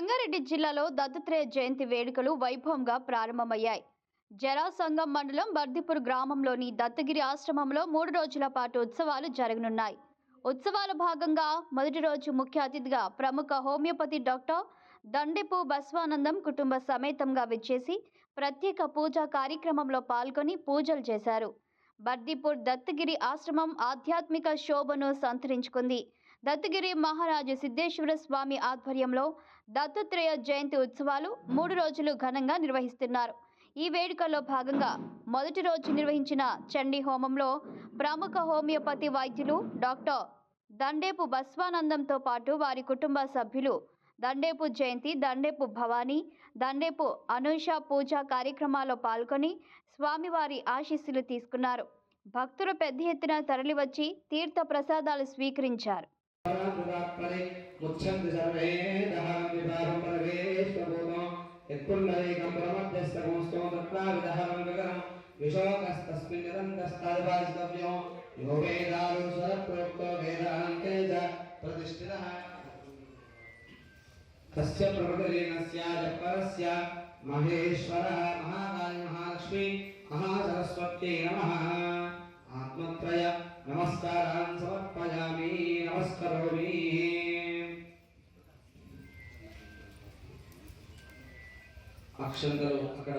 సంగారెడ్డి జిల్లాలో దత్తాత్రేయ జయంతి వేడుకలు వైభవంగా ప్రారంభమయ్యాయి. జరాసంగం మండలం బర్దిపూర్ గ్రామంలోని దత్తగిరి ఆశ్రమంలో మూడు రోజుల పాటు ఉత్సవాలు జరగనున్నాయి. ఉత్సవాల భాగంగా మొదటి రోజు ముఖ్య అతిథిగా ప్రముఖ హోమియోపతి డాక్టర్ దండెపు బస్వానందం కుటుంబ సమేతంగా విచ్చేసి ప్రత్యేక పూజా కార్యక్రమంలో పాల్గొని పూజలు చేశారు. బర్దిపూర్ దత్తగిరి ఆశ్రమం ఆధ్యాత్మిక శోభను సంతరించుకుంది. దత్తగిరి మహారాజు సిద్ధేశ్వర స్వామి ఆధ్వర్యంలో దత్తాత్రేయ జయంతి ఉత్సవాలు మూడు రోజులు ఘనంగా నిర్వహిస్తున్నారు. ఈ వేడుకల్లో భాగంగా మొదటి రోజు నిర్వహించిన చండీ హోమంలో ప్రముఖ హోమియోపతి వైద్యులు డాక్టర్ దండేపు బస్వానందంతో పాటు వారి కుటుంబ సభ్యులు దండేపు జయంతి దండేపు భవానీ దండేపు అనూష పూజా కార్యక్రమాల్లో పాల్గొని స్వామివారి ఆశీస్సులు తీసుకున్నారు. భక్తులు పెద్ద ఎత్తున తరలివచ్చి తీర్థ ప్రసాదాలు స్వీకరించారు. मुच्छन्ति सर्वे दहरन्तिभारं परमेश्वभूतो यत्कुण्डलीकं प्रमध्यस्य गोस्तोत्रप्राविदहरं विकरं विशोकस्तस्मिन् निरन्तस्तादिभासितव्यो यो वेदानुस्वरप्रयुक्तो वेदान्ते च प्रतिष्ठितः तस्य प्रकृतिलीनस्य जपरस्य महेश्वरः महाकालीमहालक्ष्मी महासरस्वत्यै नमः आत्मत्रय नमस्कारान् समर्पयामि మహాసరస్వత్యై అక్షంతలు అక్కడ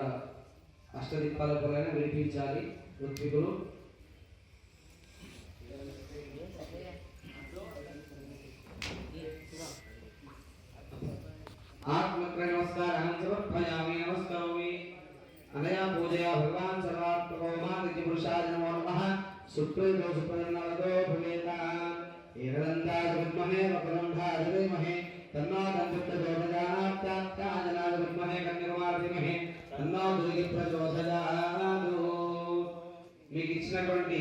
అష్టదీపాల పొలైన వినిపించాలి ఋత్వికులు ఆత్మత్రయ అనయా పూజయా భగవాన్ సర్వాత్మకో మాదిత్య నమో సుప్రీతో భవేత. ఏకదంతాయ విద్మహే వక్రంధాయ ధీమహి తన్నో దంతప్రచోదయాత్యాత్యాజనాయ విద్మహే కన్యకుమార ధీమహి దుర్గి ప్రచోదయాదు మీకు ఇచ్చినటువంటి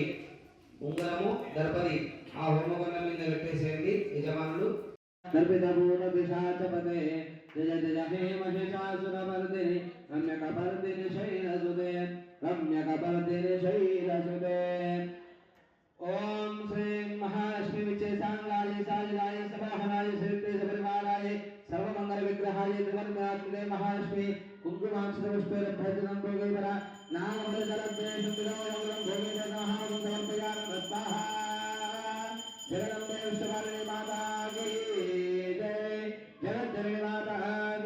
ఉంగరము దర్పది ఆ హోమగుండం మీద పెట్టేసేయండి యజమానులు. దర్పితమూల పిశాచపదే జయ జయ హే మహిషాసురమర్దిని రమ్యకపర్దిని శైలసుదే రమ్యకపర్దిని శైలసుదే మహాయుగన్మాత్రుడే మహాలక్ష్మి కుంకుమాక్షరపుష్పేన భజనం భోగేతర నామృతలబ్ధే సుందరం భోగేతర మహాసమర్పయామి స్వాహ జగదంబే విశ్వభారతి మాతా